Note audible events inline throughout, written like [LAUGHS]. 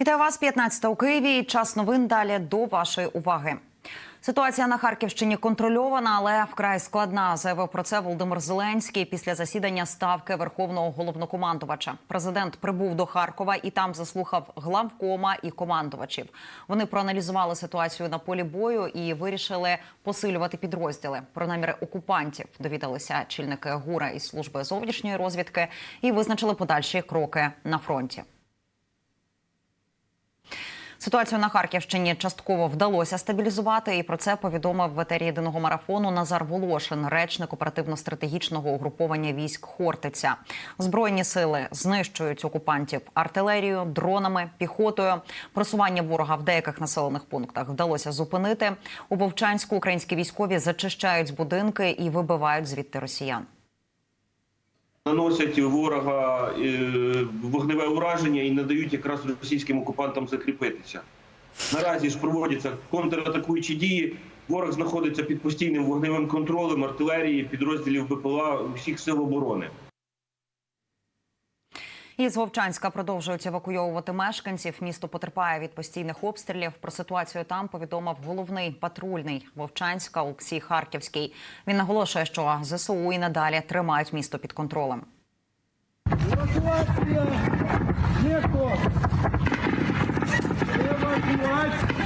Вітаю вас 15 у Києві. Час новин далі до вашої уваги. Ситуація на Харківщині контрольована, але вкрай складна. Заявив про це Володимир Зеленський після засідання ставки верховного головнокомандувача. Президент прибув до Харкова і там заслухав главкома і командувачів. Вони проаналізували ситуацію на полі бою і вирішили посилювати підрозділи. Про наміри окупантів довідалися чільники ГУРа і служби зовнішньої розвідки і визначили подальші кроки на фронті. Ситуацію на Харківщині частково вдалося стабілізувати, і про це повідомив в етері єдиного марафону Назар Волошин, речник оперативно-стратегічного угруповання військ Хортиця. Збройні сили знищують окупантів артилерією, дронами, піхотою. Просування ворога в деяких населених пунктах вдалося зупинити. У Вовчанську українські військові зачищають будинки і вибивають звідти росіян. Наносять ворога е, вогневе ураження і не дають якраз російським окупантам закріпитися. Наразі ж проводяться контратакуючі дії. Ворог знаходиться під постійним вогневим контролем артилерії, підрозділів БПЛА усіх сил оборони. Із Вовчанська продовжують евакуйовувати мешканців. Місто потерпає від постійних обстрілів. Про ситуацію там повідомив головний патрульний Вовчанська Олексій Харківський. Він наголошує, що ЗСУ і надалі тримають місто під контролем. Эвакуация! Нету! Эвакуация!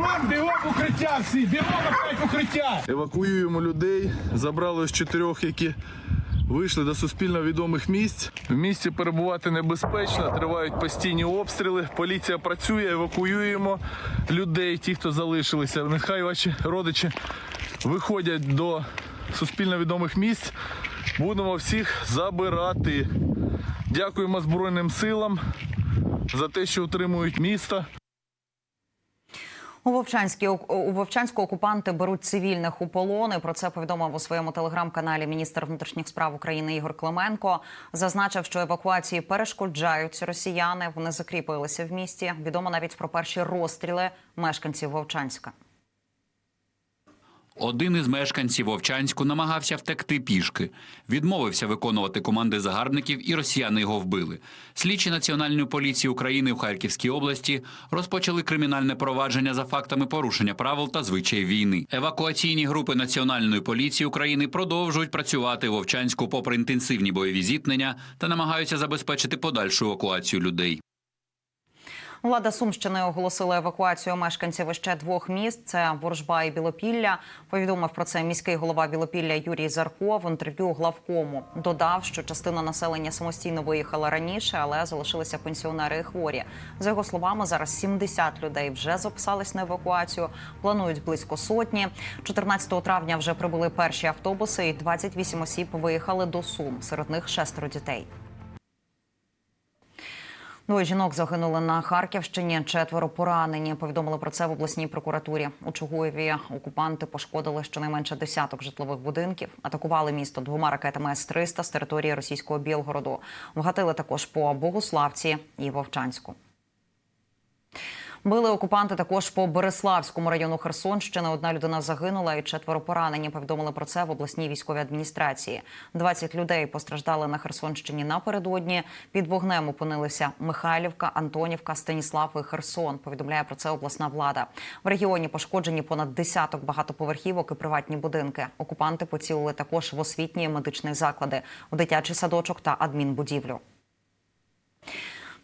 Дрон, бігом в укриття всі! Бігом опять укриття! Евакуюємо людей. Забрали з чотирьох, які вийшли до суспільно відомих місць. В місті перебувати небезпечно, тривають постійні обстріли. Поліція працює, евакуюємо людей, ті, хто залишилися. Нехай ваші родичі виходять до суспільно відомих місць. Будемо всіх забирати. Дякуємо Збройним силам за те, що утримують місто. У Вовчанській у Вовчанську окупанти беруть цивільних у полони. Про це повідомив у своєму телеграм-каналі міністр внутрішніх справ України Ігор Клименко. Зазначив, що евакуації перешкоджають росіяни. Вони закріпилися в місті. Відомо навіть про перші розстріли мешканців Вовчанська. Один із мешканців Вовчанську намагався втекти пішки, відмовився виконувати команди загарбників, і росіяни його вбили. Слідчі Національної поліції України в Харківській області розпочали кримінальне провадження за фактами порушення правил та звичаїв війни. Евакуаційні групи Національної поліції України продовжують працювати в Вовчанську попри інтенсивні бойові зіткнення та намагаються забезпечити подальшу евакуацію людей. Влада Сумщини оголосила евакуацію мешканців іще двох міст. Це Ворожба і Білопілля. Повідомив про це міський голова Білопілля Юрій Зарко в інтерв'ю главкому. Додав, що частина населення самостійно виїхала раніше, але залишилися пенсіонери і хворі. За його словами, зараз 70 людей вже записались на евакуацію. Планують близько сотні. 14 травня вже прибули перші автобуси, і 28 осіб виїхали до Сум. Серед них шестеро дітей. Двоє жінок загинули на Харківщині. Четверо поранені. Повідомили про це в обласній прокуратурі. У Чугуєві окупанти пошкодили щонайменше десяток житлових будинків. Атакували місто двома ракетами С-300 з території російського Білгороду. Вгатили також по Богуславці і Вовчанську. Били окупанти також по Береславському району Херсонщини. Одна людина загинула і четверо поранені. Повідомили про це в обласній військовій адміністрації. 20 людей постраждали на Херсонщині напередодні. Під вогнем опинилися Михайлівка, Антонівка, Станіслав і Херсон. Повідомляє про це обласна влада. В регіоні пошкоджені понад десяток багатоповерхівок і приватні будинки. Окупанти поцілили також в освітні і медичні заклади, у дитячий садочок та адмінбудівлю.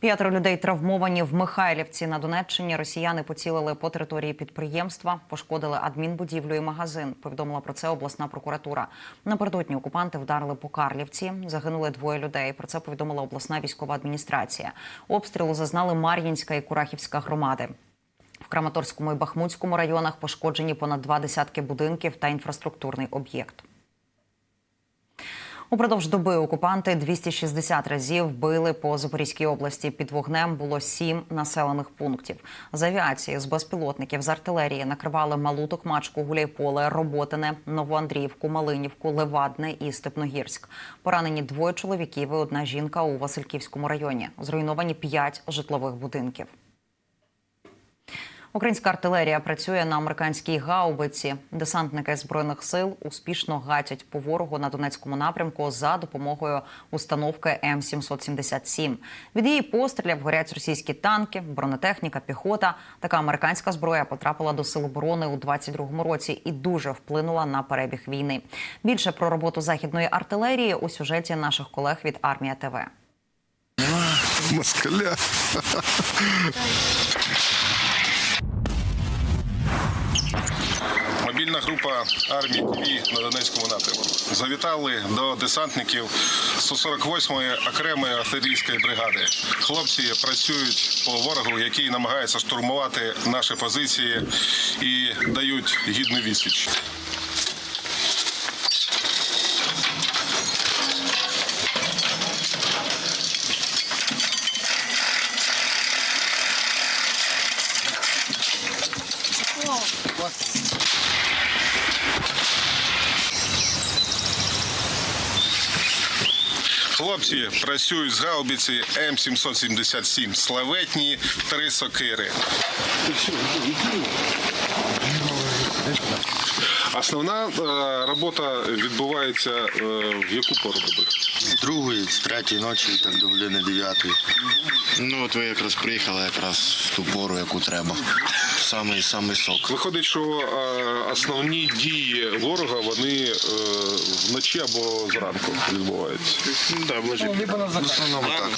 П'ятеро людей травмовані в Михайлівці на Донеччині. Росіяни поцілили по території підприємства, пошкодили адмінбудівлю і магазин. Повідомила про це обласна прокуратура. Напередодні окупанти вдарили по Карлівці. Загинули двоє людей. Про це повідомила обласна військова адміністрація. Обстрілу зазнали Мар'їнська і Курахівська громади. В Краматорському і Бахмутському районах пошкоджені понад два десятки будинків та інфраструктурний об'єкт. Упродовж доби окупанти 260 разів били по Запорізькій області. Під вогнем було сім населених пунктів. З авіації, з безпілотників, з артилерії накривали Малу Токмачку, Гуляйполе, Роботине, Новоандріївку, Малинівку, Левадне і Степногірськ. Поранені двоє чоловіків і одна жінка у Васильківському районі. Зруйновані п'ять житлових будинків. Українська артилерія працює на американській гаубиці. Десантники збройних сил успішно гатять по ворогу на Донецькому напрямку за допомогою установки М 777 Від її пострілів горять російські танки, бронетехніка, піхота. Така американська зброя потрапила до сил оборони у 22-му році і дуже вплинула на перебіг війни. Більше про роботу західної артилерії у сюжеті наших колег від Армія ТВ. москаля. Мобільна група армії ТВ на Донецькому напрямку. Завітали до десантників 148-ї окремої артилерійської бригади. Хлопці працюють по ворогу, який намагається штурмувати наші позиції і дають гідну відсіч. Хлопці працюють з гаубиці М777 славетні три сокири. Основна е, робота відбувається е, в яку пору доби? З другої, з третьої ночі і так до години дев'ятої. Ну, от ви якраз приїхали якраз в ту пору, яку треба. Самий самий сок. Виходить, що е, основні дії ворога вони е, вночі або зранку відбуваються. Да, в основному так.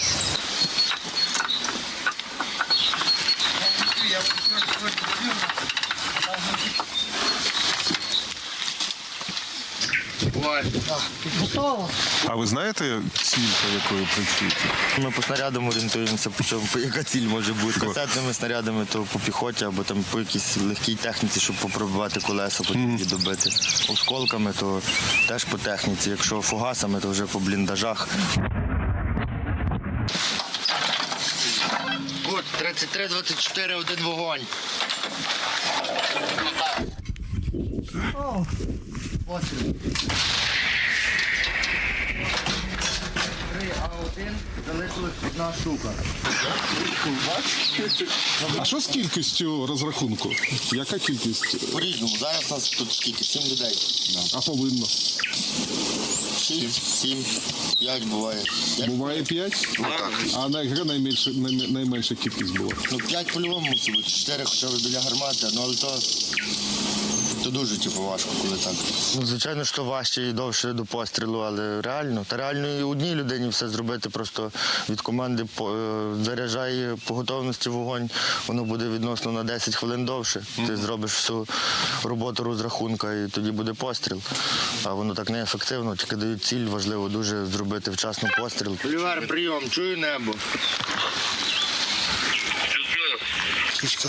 А ви знаєте ціль, по якої працюєте? Ми по снарядам орієнтуємося, по чому, по яка ціль може бути. Касетними снарядами, то по піхоті або там по якійсь легкій техніці, щоб попробувати колесо, потім її добити. Осколками, то теж по техніці. Якщо фугасами, то вже по бліндажах. Кут 33-24, один вогонь. Три, а один залишилась одна штука. А що з кількістю розрахунку? Яка кількість? По-різному. Зараз нас тут скільки? Сім людей. А повинно? Шість, сім, п'ять буває. Як- Буває п'ять? А на- яка найменша, най- найменша кількість була? Ну, п'ять по-любому мусить бути. Чотири хоча б біля гармати, ну але то, то дуже типу, важко, коли так. Ну, звичайно, що важче і довше до пострілу, але реально. Та реально і одній людині все зробити. Просто від команди е, заряджає по готовності вогонь, воно буде відносно на 10 хвилин довше. Ти зробиш всю роботу розрахунка і тоді буде постріл. А воно так неефективно, тільки дають ціль, важливо дуже зробити вчасно постріл. Олівер, прийом, чую небо. Це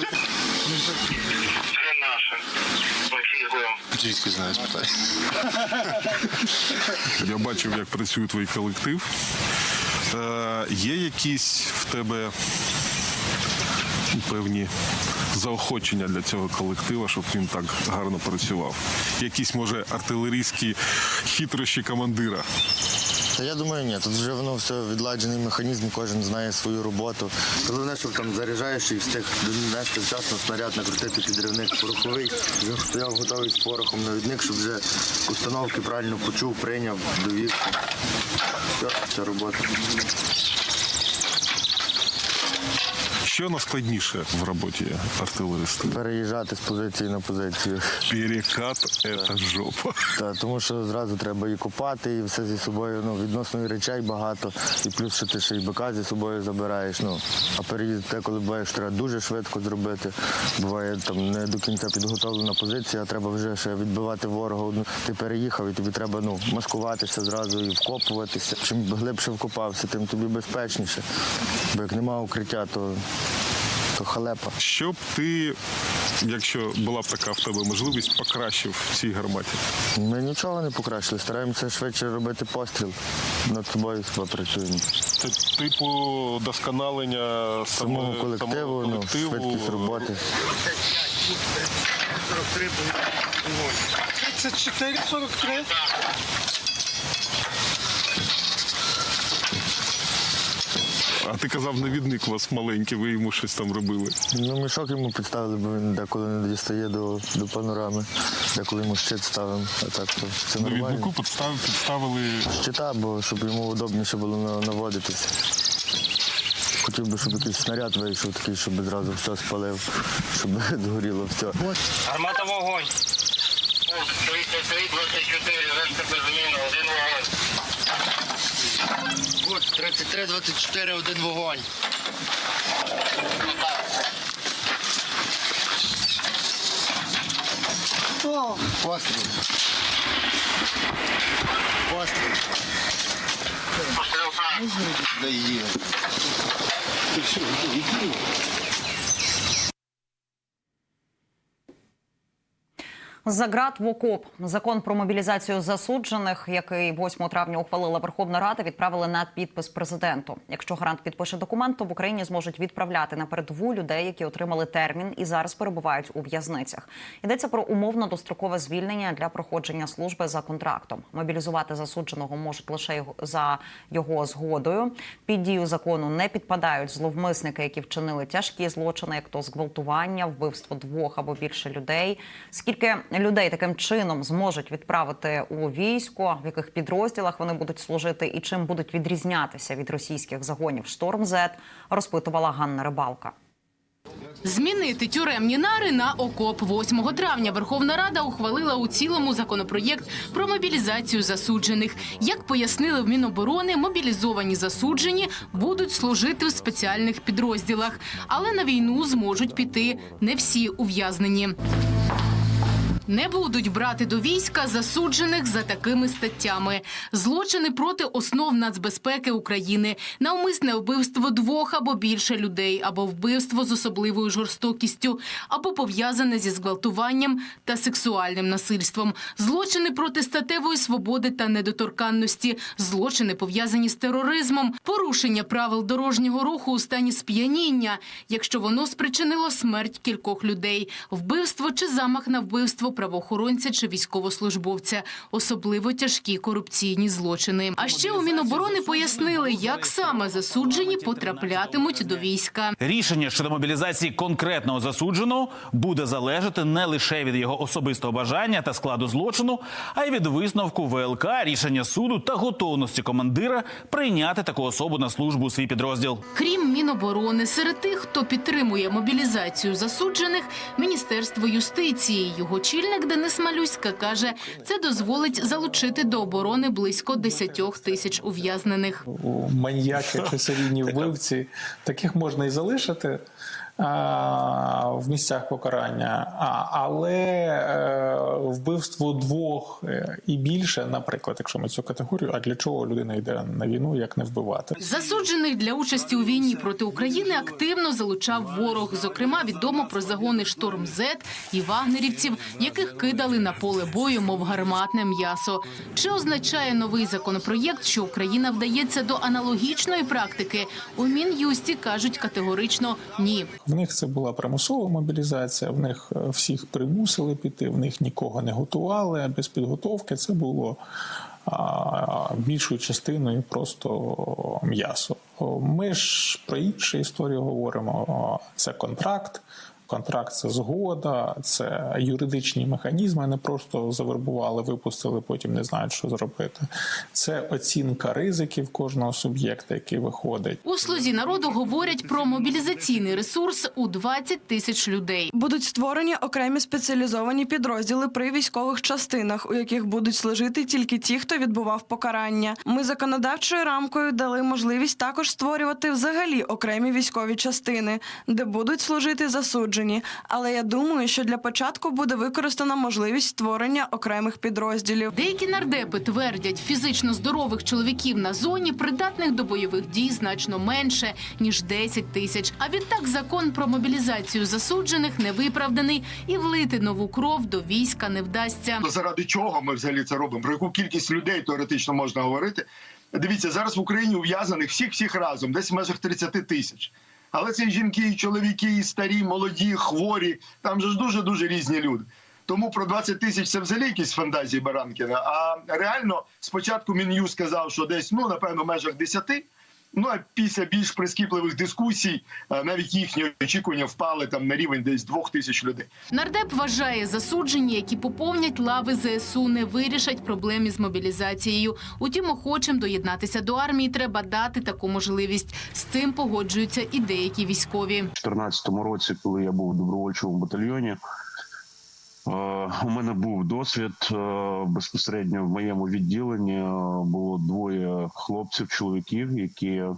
[LAUGHS] наше. Пофігуємо. Звідки знаю, спитай. Я бачив, як працює твій колектив. Е, є якісь в тебе певні заохочення для цього колектива, щоб він так гарно працював? Якісь, може, артилерійські хитрощі командира? Я думаю, ні. Тут вже воно все відладжений механізм, кожен знає свою роботу. Головне, щоб там заряджаєш і встиг донести вчасно снаряд, накрутити підривник пороховий, Він стояв готовий з порохом навідник, щоб вже установки правильно почув, прийняв, довів. Все, ця робота. Що найскладніше в роботі артилериста? Переїжджати з позиції на позицію. Перекат це жопа. Та, тому що зразу треба і копати, і все зі собою, ну, відносно і речей багато, і плюс, що ти ще й бика зі собою забираєш. Ну, а переїзд те, коли буває, що треба дуже швидко зробити. Буває там не до кінця підготовлена позиція, а треба вже ще відбивати ворога. Ну, ти переїхав, і тобі треба ну, маскуватися зразу і вкопуватися. Чим глибше вкопався, тим тобі безпечніше. Бо як немає укриття, то, то халепа. Що б ти, якщо була б така в тебе можливість, покращив в цій гарматі? Ми нічого не покращили, стараємося швидше робити постріл. Над собою працюємо. Це типу досконалення саме- Самого колективу, самого ну, колективу. швидкість роботи. 34-43. А ти казав, навідник у вас маленький, ви йому щось там робили. Ну, мішок йому підставили, бо він деколи не дістає до, до панорами, деколи йому щит ставимо, а так то це нормально. Навіднику підстав, підставили. Щита, бо щоб йому удобніше було на- наводитися. Хотів би, щоб якийсь снаряд вийшов такий, щоб зразу все спалив, щоб [LAUGHS] згоріло все. Армата вогонь. 33, 24, решта без зміни, один вогонь. От 33-24, один вогонь. О, постріл. Постріл. Постріл. Да її. За ґрат в окоп закон про мобілізацію засуджених, який 8 травня ухвалила Верховна Рада, відправили на підпис президенту. Якщо гарант підпише документ, то в Україні зможуть відправляти на передову людей, які отримали термін і зараз перебувають у в'язницях. Йдеться про умовно дострокове звільнення для проходження служби за контрактом. Мобілізувати засудженого можуть лише за його згодою. Під дію закону не підпадають зловмисники, які вчинили тяжкі злочини, як то зґвалтування, вбивство двох або більше людей. Скільки людей таким чином зможуть відправити у військо, в яких підрозділах вони будуть служити, і чим будуть відрізнятися від російських загонів Шторм Зет, розпитувала Ганна Рибалка. Змінити тюремні нари на окоп 8 травня Верховна Рада ухвалила у цілому законопроєкт про мобілізацію засуджених. Як пояснили в Міноборони, мобілізовані засуджені будуть служити в спеціальних підрозділах, але на війну зможуть піти не всі ув'язнені. Не будуть брати до війська засуджених за такими статтями: злочини проти основ нацбезпеки України, навмисне вбивство двох або більше людей, або вбивство з особливою жорстокістю, або пов'язане зі зґвалтуванням та сексуальним насильством, злочини проти статевої свободи та недоторканності, злочини пов'язані з тероризмом, порушення правил дорожнього руху у стані сп'яніння, якщо воно спричинило смерть кількох людей, вбивство чи замах на вбивство правоохоронця чи військовослужбовця, особливо тяжкі корупційні злочини. А ще у Міноборони пояснили, як саме засуджені потраплятимуть до війська. Рішення щодо мобілізації конкретного засудженого буде залежати не лише від його особистого бажання та складу злочину, а й від висновку ВЛК, рішення суду та готовності командира прийняти таку особу на службу у свій підрозділ. Крім Міноборони, серед тих, хто підтримує мобілізацію засуджених, Міністерство юстиції. Його чільник Денис Малюська каже, це дозволить залучити до оборони близько 10 тисяч ув'язнених. Маньяки чи серійні вбивці. Таких можна і залишити. В місцях покарання, але е, вбивство двох е, і більше, наприклад, якщо ми цю категорію, а для чого людина йде на війну, як не вбивати? Засуджених для участі у війні проти України активно залучав ворог. Зокрема, відомо про загони «Шторм Зет» і вагнерівців, яких кидали на поле бою, мов гарматне м'ясо. Чи означає новий законопроєкт, що Україна вдається до аналогічної практики? У Мін'юсті кажуть категорично ні. В них це була примусова мобілізація, в них е, всіх примусили піти, в них нікого не готували. а Без підготовки це було більшою частиною просто м'ясо. Ми ж про іншу історію говоримо. Це контракт. Контракт це згода, це юридичні механізми. Не просто завербували, випустили, потім не знають, що зробити. Це оцінка ризиків кожного суб'єкта, який виходить. У слузі народу говорять про мобілізаційний ресурс у 20 тисяч людей. Будуть створені окремі спеціалізовані підрозділи при військових частинах, у яких будуть служити тільки ті, хто відбував покарання. Ми законодавчою рамкою дали можливість також створювати взагалі окремі військові частини, де будуть служити засуджені. Але я думаю, що для початку буде використана можливість створення окремих підрозділів. Деякі нардепи твердять, фізично здорових чоловіків на зоні придатних до бойових дій значно менше ніж 10 тисяч. А відтак закон про мобілізацію засуджених не виправданий і влити нову кров до війська не вдасться. заради чого ми взагалі це робимо? Про яку кількість людей теоретично можна говорити? Дивіться, зараз в Україні ув'язаних всіх всіх разом, десь в межах 30 тисяч. Але це і жінки, і чоловіки, і старі, молоді, хворі. Там же ж дуже дуже різні люди. Тому про 20 тисяч це взагалі якісь фантазії Баранкіна. А реально спочатку Мін'ю сказав, що десь ну напевно в межах 10, Ну а після більш прискіпливих дискусій е, навіть їхні очікування впали там на рівень десь двох тисяч людей. Нардеп вважає, засуджені, які поповнять лави ЗСУ, не вирішать проблем із мобілізацією. Утім, охочим доєднатися до армії треба дати таку можливість. З цим погоджуються і деякі військові. У 2014 році, коли я був у добровольчому батальйоні, у мене був досвід е, безпосередньо в моєму відділенні. е, Було двоє хлопців, чоловіків, які е,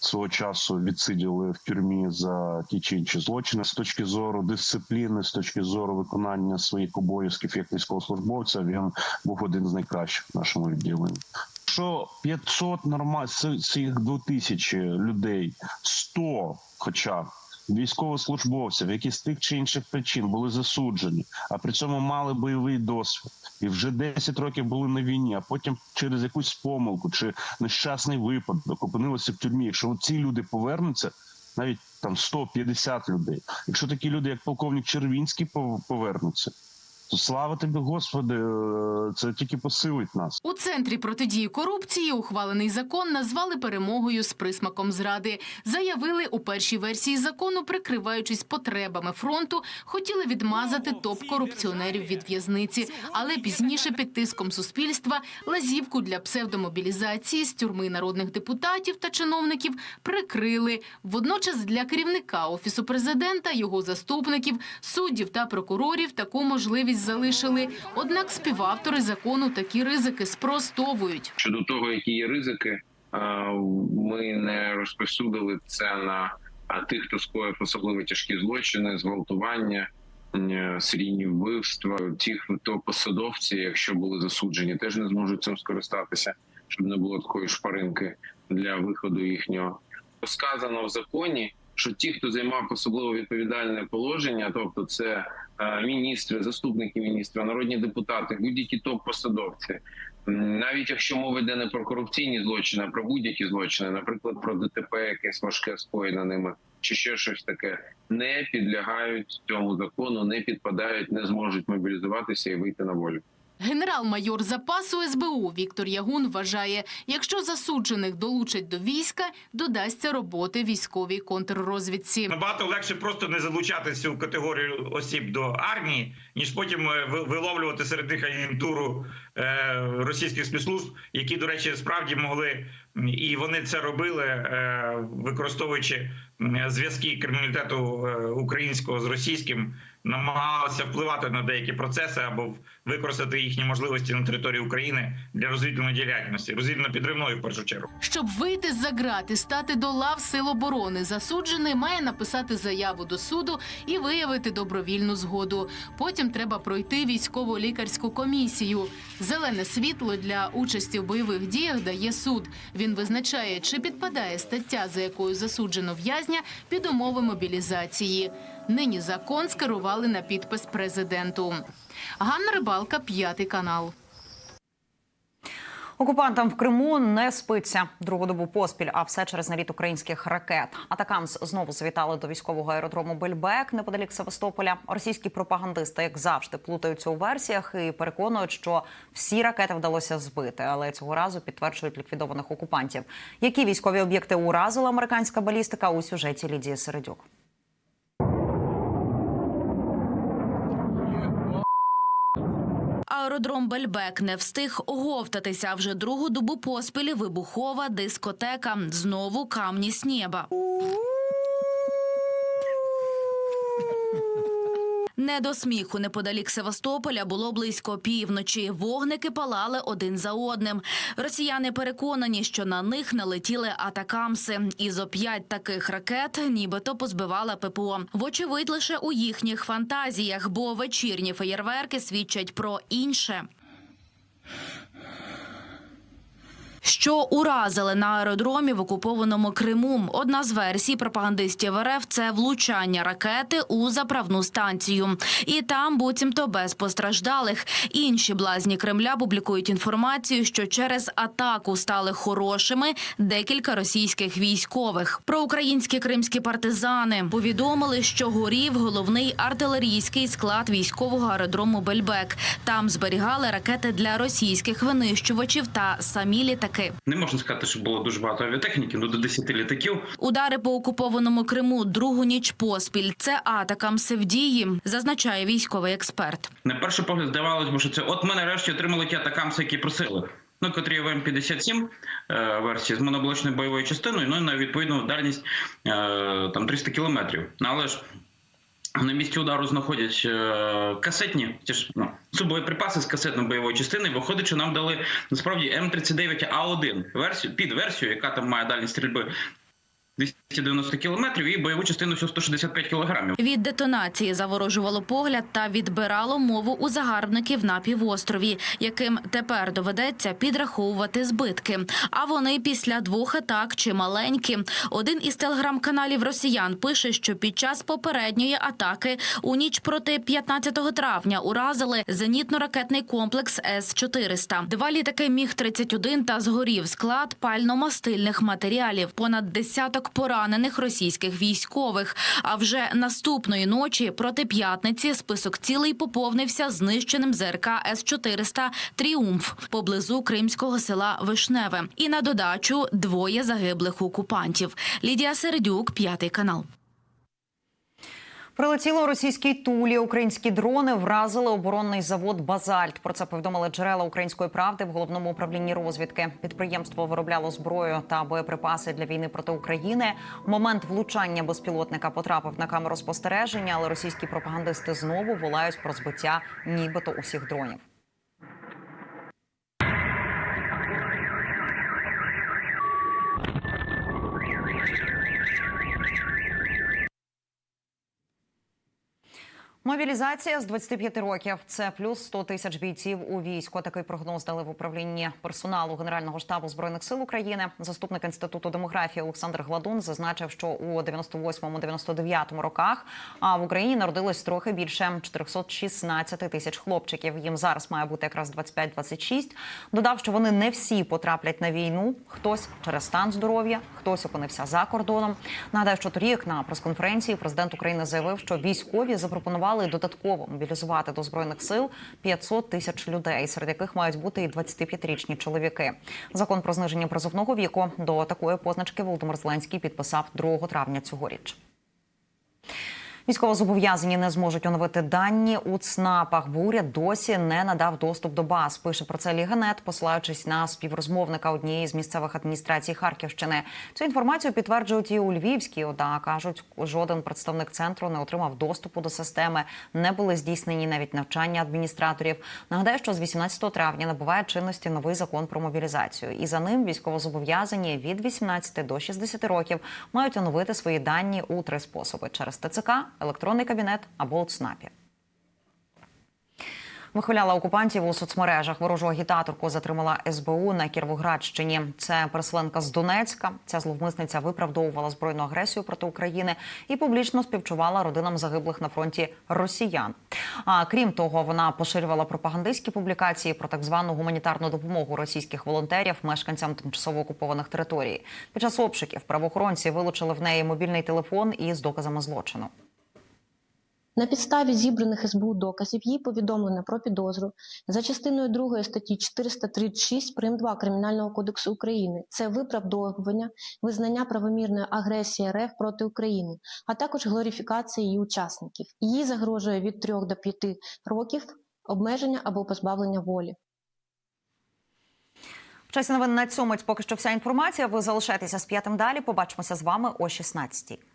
свого часу відсиділи в тюрмі за ті чи інші злочини з точки зору дисципліни, з точки зору виконання своїх обов'язків як військовослужбовця. Він був один з найкращих в нашому відділенні. Що 500 нормаль цих 2000 людей, 100 хоча військовослужбовців, які з тих чи інших причин були засуджені, а при цьому мали бойовий досвід, і вже 10 років були на війні, а потім через якусь помилку чи нещасний випадок опинилися в тюрмі. Якщо ці люди повернуться, навіть там 150 людей, якщо такі люди, як полковник Червінський, пов- повернуться, слава тобі, Господи, е, це тільки посилить нас. У центрі протидії корупції ухвалений закон назвали перемогою з присмаком зради. Заявили у першій версії закону, прикриваючись потребами фронту, хотіли відмазати топ-корупціонерів від в'язниці, але пізніше під тиском суспільства лазівку для псевдомобілізації з тюрми народних депутатів та чиновників прикрили. Водночас для керівника офісу президента, його заступників, суддів та прокурорів таку можливість залишили. Однак співавтори закону такі ризики спростовують. Щодо того, які є ризики, е, ми не розпосудили це на е, тих, хто скоїв особливо тяжкі злочини, зґвалтування, е, серійні вбивства. Ті, хто посадовці, якщо були засуджені, теж не зможуть цим скористатися, щоб не було такої шпаринки для виходу їхнього. Сказано в законі, що ті, хто займав особливо відповідальне положення, тобто це е, міністри, заступники міністра, народні депутати, будь-які топ-посадовці, навіть якщо мова йде не про корупційні злочини, а про будь-які злочини, наприклад, про ДТП, якесь важке скоєне ними, чи ще щось таке, не підлягають цьому закону, не підпадають, не зможуть мобілізуватися і вийти на волю. Генерал-майор запасу СБУ Віктор Ягун вважає, якщо засуджених долучать до війська, додасться роботи військовій контррозвідці. Набагато легше просто не залучати цю категорію осіб до армії, ніж потім е, виловлювати серед них агентуру е, російських спецслужб, які, до речі, справді могли і вони це робили, е, використовуючи зв'язки криміналітету українського з російським, намагалися впливати на деякі процеси або в- використати їхні можливості на території України для розвідувальної діяльності, розвідно-підривної в першу чергу. Щоб вийти з-за ґрат і стати до лав сил оборони, засуджений має написати заяву до суду і виявити добровільну згоду. Потім треба пройти військово-лікарську комісію. Зелене світло для участі в бойових діях дає суд. Він визначає, чи підпадає стаття, за якою засуджено в'язня, під умови мобілізації. Нині закон скерували на підпис президенту. Ганна Рибалка, п'ятий канал. Окупантам в Криму не спиться другу добу поспіль, а все через наліт українських ракет. Атакамс знову завітали до військового аеродрому Бельбек неподалік Севастополя. Російські пропагандисти, як завжди, плутаються у версіях і переконують, що всі ракети вдалося збити, але цього разу підтверджують ліквідованих окупантів. Які військові об'єкти уразила американська балістика у сюжеті Лідії Середюк. Аеродром Бельбек не встиг оговтатися вже другу добу поспіль вибухова дискотека. Знову камні з неба. Не до сміху неподалік Севастополя було близько півночі. Вогники палали один за одним. Росіяни переконані, що на них налетіли атакамси. І зо п'ять таких ракет нібито позбивала ППО. Вочевидь, лише у їхніх фантазіях, бо вечірні феєрверки свідчать про інше. Що уразили на аеродромі в окупованому Криму? Одна з версій пропагандистів РФ – це влучання ракети у заправну станцію. І там буцімто без постраждалих. Інші блазні Кремля публікують інформацію, що через атаку стали хорошими декілька російських військових. Про українські кримські партизани повідомили, що горів головний артилерійський склад військового аеродрому Бельбек. Там зберігали ракети для російських винищувачів та самі літаки атаки. Не можна сказати, що було дуже багато авіатехніки, ну до 10 літаків. Удари по окупованому Криму другу ніч поспіль. Це атакам Севдії, зазначає військовий експерт. На перший погляд здавалось би, що це от ми нарешті отримали ті атакамси, які просили. Ну, котрі ВМ-57 е, версії з моноблочною бойовою частиною, ну і на відповідну дальність е, там 300 кілометрів. Ну, але ж на місці удару знаходять е, касетні ті ж ну, субоєприпаси з касетної бойової частини. Виходить, що нам дали насправді М39А1 версію під версію, яка там має дальність стрільби 290 кілометрів і бойову частину всього 165 кілограмів. Від детонації заворожувало погляд та відбирало мову у загарбників на півострові, яким тепер доведеться підраховувати збитки. А вони після двох атак чималенькі. Один із телеграм-каналів росіян пише, що під час попередньої атаки у ніч проти 15 травня уразили зенітно-ракетний комплекс С-400. Два літаки Міг-31 та згорів склад пально-мастильних матеріалів. Понад десяток поранених російських військових. А вже наступної ночі проти п'ятниці список цілий поповнився знищеним ЗРК С-400 «Тріумф» поблизу кримського села Вишневе. І на додачу двоє загиблих окупантів. Лідія Середюк, п'ятий канал. Прилетіло у російській тулі. Українські дрони вразили оборонний завод Базальт. Про це повідомили джерела української правди в головному управлінні розвідки. Підприємство виробляло зброю та боєприпаси для війни проти України. Момент влучання безпілотника потрапив на камеру спостереження, але російські пропагандисти знову волають про збиття нібито усіх дронів. Мобілізація з 25 років це плюс 100 тисяч бійців у війську. Такий прогноз дали в управлінні персоналу Генерального штабу збройних сил України. Заступник інституту демографії Олександр Гладун зазначив, що у 98-99 роках а в Україні народилось трохи більше 416 тисяч хлопчиків. Їм зараз має бути якраз 25-26. Додав, що вони не всі потраплять на війну. Хтось через стан здоров'я, хтось опинився за кордоном. Нагадаю, що торік на прес-конференції президент України заявив, що військові запропонували додатково мобілізувати до збройних сил 500 тисяч людей, серед яких мають бути і 25-річні чоловіки. Закон про зниження призовного віку до такої позначки Володимир Зеленський підписав 2 травня цьогоріч. Військовозобов'язані не зможуть оновити дані у ЦНАПах, бо уряд досі не надав доступ до баз. Пише про це Ліганет, посилаючись на співрозмовника однієї з місцевих адміністрацій Харківщини. Цю інформацію підтверджують і у Львівській ОДА. кажуть, жоден представник центру не отримав доступу до системи. Не були здійснені навіть навчання адміністраторів. Нагадаю, що з 18 травня набуває чинності новий закон про мобілізацію, і за ним військовозобов'язані від 18 до 60 років мають оновити свої дані у три способи: через ТЦК, електронний кабінет або у ЦНАПі. Вихваляла окупантів у соцмережах. Ворожу агітаторку затримала СБУ на Кіровоградщині. Це переселенка з Донецька. Ця зловмисниця виправдовувала збройну агресію проти України і публічно співчувала родинам загиблих на фронті росіян. А крім того, вона поширювала пропагандистські публікації про так звану гуманітарну допомогу російських волонтерів мешканцям тимчасово окупованих територій. Під час обшуків правоохоронці вилучили в неї мобільний телефон із доказами злочину. На підставі зібраних СБУ доказів їй повідомлено про підозру за частиною 2 статті 436 прим. 2 Кримінального кодексу України. Це виправдовування, визнання правомірної агресії РФ проти України, а також глорифікація її учасників. Їй загрожує від 3 до 5 років обмеження або позбавлення волі. В часі новин на цьому поки що вся інформація. Ви залишайтеся з п'ятим далі. Побачимося з вами о 16